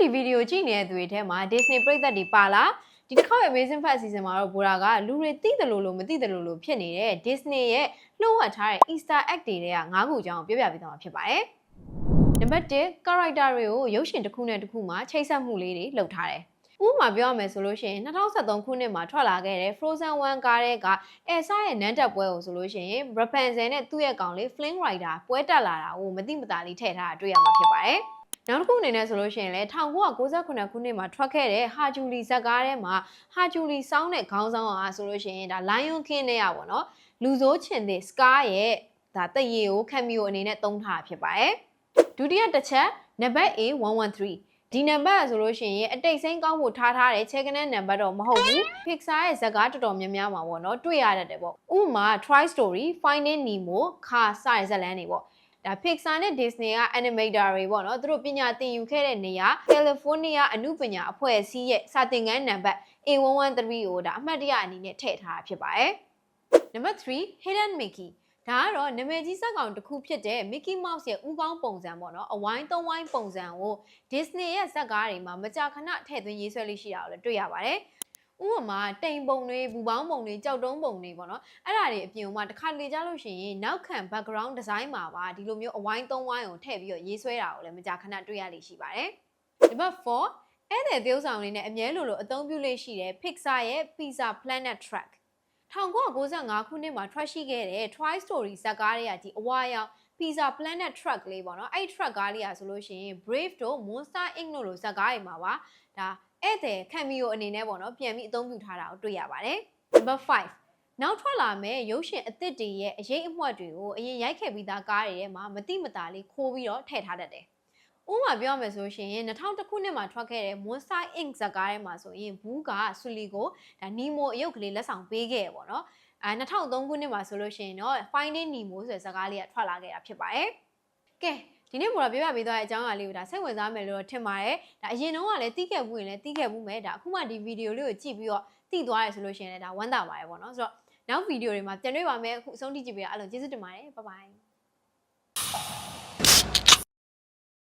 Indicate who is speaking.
Speaker 1: ဒီဗီဒီယိုကြည့်နေတဲ့သူတွေထဲမှာ Disney ပရိသတ်တွေပါလားဒီတစ်ခေါက်ရဲ့ Amazing Fast Season မှာတော့ဘူရာကလူတွေသိတယ်လို့လို့မသိတယ်လို့လို့ဖြစ်နေတဲ့ Disney ရဲ့လှုပ်ဝက်ထားတဲ့ Easter egg တွေတွေက၅ခုအကြောင်းကိုပြောပြပေးသွားမှာဖြစ်ပါတယ်နံပါတ်1 character တွေကိုရုပ်ရှင်တစ်ခုနဲ့တစ်ခုမှာချိတ်ဆက်မှုလေးတွေလုပ်ထားတယ်ဥပမာပြောရမယ်ဆိုလို့ရှိရင်2023ခုနှစ်မှာထွက်လာခဲ့တဲ့ Frozen 1ကားတဲ့က Elsa ရဲ့နန်းတက်ပွဲကိုဆိုလို့ရှိရင် Rapunzel နဲ့သူ့ရဲ့ကောင်လေး Flynn Rider ပွဲတက်လာတာကိုမသိမသာလေးထည့်ထားတာတွေ့ရမှာဖြစ်ပါတယ်။ နောက်တစ်ခုအနေနဲ့ဆိုလို့ရှိရင်လည်း1998ခုနှစ်မှာထွက်ခဲ့တဲ့ဟာဂျူလီဇက်ကားထဲမှာဟာဂျူလီစောင်းတဲ့ခေါင်းဆောင်အားဆိုလို့ရှိရင်ဒါ Lion King နဲ့ရပါတော့။လူဆိုးချင်တဲ့ Scar ရဲ့ဒါတရေကိုခမီယိုအနေနဲ့သုံးထားတာဖြစ်ပါတယ်။ဒုတိယတစ်ချက်နံပါတ် A113 ဒီနံပါတ်ဆိုလို့ရှိရင်အတိတ်စိမ့်ကောင်းဖို့ထားထားတဲ့ check နဲ့နံပါတ်တော့မဟုတ်ဘူး Pixar ရဲ့ဇာတ်ကားတော်တော်များများမှာပေါ့နော်တွေ့ရတတ်တယ်ပေါ့ဥပမာ Toy Story Finding Nemo ခါစတဲ့ဇာတ်လမ်းတွေပေါ့ ဒါ Pixar နဲ့ Disney က animator တွေပေါ့နော်သူတို့ပညာသင်ယူခဲ့တဲ့နေရာ California အမှုပညာအဖွဲ့အစည်းရဲ့စာသင်ခန်းနံပါတ် A113 ကိုဒါအမှတ်တရအနေနဲ့ထည့်ထားတာဖြစ်ပါတယ်နံပါတ်3 Hidden Mickey ဒါကတော့နာမည်ကြီးဇာတ်ကောင်တစ်ခုဖြစ်တဲ့ Mickey Mouse ရဲ့ဥကောင်းပုံစံပေါ့နော်အဝိုင်းသုံးဝိုင်းပုံစံကို Disney ရဲ့ဇာတ်ကားတွေမှာမကြာခဏထည့်သွင်းရေးဆွဲလေးရှိတာကိုလည်းတွေ့ရပါတယ် ဥပမာတိမ်ပုံတွေဘူပေါင်းပုံတွေကြောက်တုံးပုံတွေပေါ့နော်အဲ့ဒါတွေအပြင်မှာတစ်ခါလေကြားလို့ရှိရင်နောက်ခံ background design မှာပါဒီလိုမျိုးအဝိုင်းသုံးဝိုင်းကိုထည့်ပြီးတော့ရေးဆွဲတာကိုလည်းမကြာခဏတွေ့ရလိမ့်ရှိပါတယ်နံပါတ်4အဲ့တဲ့သေုပ်ဆောင်လေးနဲ့အမြဲလိုလိုအသုံးပြုလေးရှိတဲ့ Pixar ရဲ့ Pizza Planet Track 1995ခုနှစ်မှာထွက်ရှိခဲ့တဲ့ Toy Story ဇာတ်ကားတွေကဒီအဝါရောင် Pizza Planet Truck လေးပေါ့နော်အဲ့ truck ကားလေးอ่ะဆိုလို့ရှိရင် Brave တို့ Monster Inc တို့လိုဇာတ်ကားတွေမှာပါဒါ ဧည့်သည်ခံမီယိုအနေနဲ့ပေါ့နော်ပြန်ပြီးအသုံးပြုထားတာကိုတွေ့ရပါတယ် Number 5နောက်ထွက်လာမယ့်ရုပ်ရှင်အသစ်တွေရဲ့အရေးအမွက်တွေကိုအရင်ရိုက်ခဲ့ပြီးသားကားတွေထဲမှာမတိမတာလေးခိုးပြီးတော့ထည့်ထားတတ်တယ်ဥပမာပြောရမယ်ဆိုရှင်2000ခုနှစ်မှာထွက်ခဲ့တဲ့ Monster Inc ဇာတ်ကားထဲမှာဆိုရင်ဘူးကဆူလီကိုဒါနီမိုအယုတ်ကလေးလက်ဆောင်ပေးခဲ့ရပေါ့နော်အဲ2003ခုနှစ်မှာဆိုလို့ရှိရင်တော့ Finding Nemo ဆိုတဲ့ဇာတ်ကားလေးကထွက်လာခဲ့တာဖြစ်ပါတယ်။ကဲ ဒီနေ့မို့တော့ပြပြပေးသွားတဲ့အကြောင်းအရာလေးကိုဒါစိတ်ဝင်စားမယ်လို့ထင်ပါတယ်။ဒါအရင်တော့ကလည်းတီးခဲ့ဘူးရင်လည်းတီးခဲ့ဘူးမယ်ဒါအခုမှဒီဗီဒီယိုလေးကိုကြည့်ပြီးတော့သိသွားရဆိုလို့ရှိရင်လည်းဒါဝမ်းသာပါတယ်ပေါ့နော်။ဆိုတော့နောက်ဗီဒီယိုတွေမှာပြန်တွေ့ပါမယ်အခုအဆုံးထိကြည့်ပေးတာအဲ့လိုကျေးဇူးတင်ပါတယ်။ Bye bye